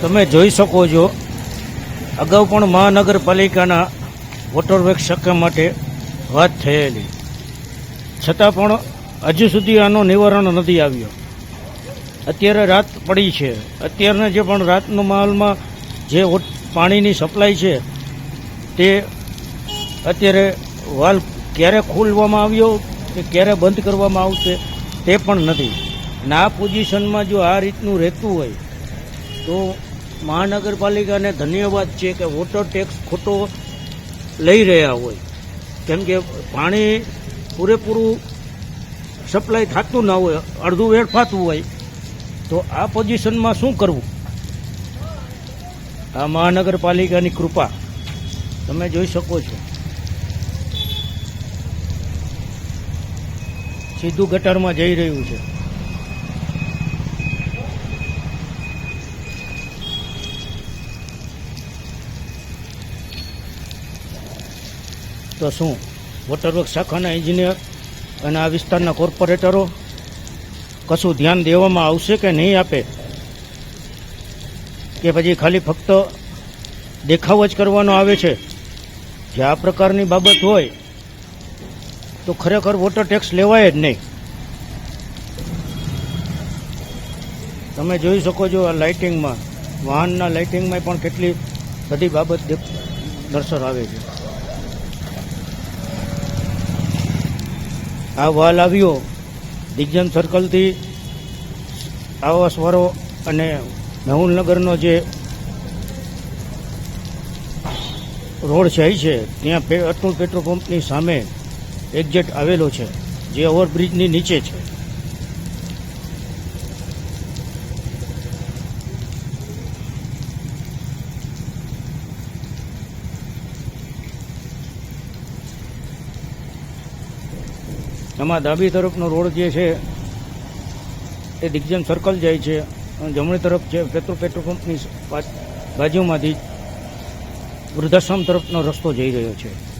તમે જોઈ શકો છો, અગાઉ પણ મહાનગરપાલિકાના વોટર વેક શાખા માટે વાત થયેલી. છતાં પણ હજુ સુધી આનો નિવારણ નથી આવ્યો. અત્યારે રાત પડી છે. અત્યારના જે પણ રાતનો માહોલમાં જે પાણીની સપ્લાય છે, તે અત્યારે વાલ ક્યારે ખોલવામાં આવ્યો કે ક્યારે બંધ કરવામાં આવશે તે પણ નથી. આ પોઝિશનમાં જો આ રીતનું રહેતું હોય, તો મહાનગરપાલિકાને ધન્યવાદ છે કે વોટર ટેક્સ ખોટો લઈ રહ્યા હોય. કેમ કે પાણી પૂરેપૂરું સપ્લાય થતું ના હોય, અડધું વેડફાતું હોય, તો આ પોઝિશનમાં શું કરવું? આ મહાનગરપાલિકાની કૃપા. તમે જોઈ શકો છો. સીધું ગટારમાં જઈ રહ્યું છે. તો શું? વોટરવર્ક શાખાના એન્જિનિયર અને આ વિસ્તારના કોર્પોરેટરો કશું ધ્યાન દેવામાં આવશે કે નહીં આપે? કે પછી ખાલી ફક્ત દેખાવ જ કરવાનો આવે છે? જે આ પ્રકારની બાબત હોય તો ખરેખર વોટર ટેક્સ લેવાય જ નહીં. તમે જોઈ શકો છો આ લાઇટિંગમાં વાહનના લાઇટિંગમાં પણ કેટલી બધી બાબત દર્શન આવે છે. આ વાલ આવ્યો. દિગ્જન સર્કલથી આવાસવાળો અને મેહુલનગરનો જે રોડ છે છે. ત્યાં અટલ પેટ્રોલ પંપની સામે એક્ઝેટ આવેલો છે, જે ઓવરબ્રિજની નીચે છે. એમાં ડાબી તરફનો રોડ જે છે, એ દિગ્જન સર્કલ જાય છે જમણી તરફ છે પેટ્રોલ પેટ્રોલ પંપની બાજુમાંથી વૃદ્ધાશ્રમ તરફનો રસ્તો જઈ રહ્યો છે.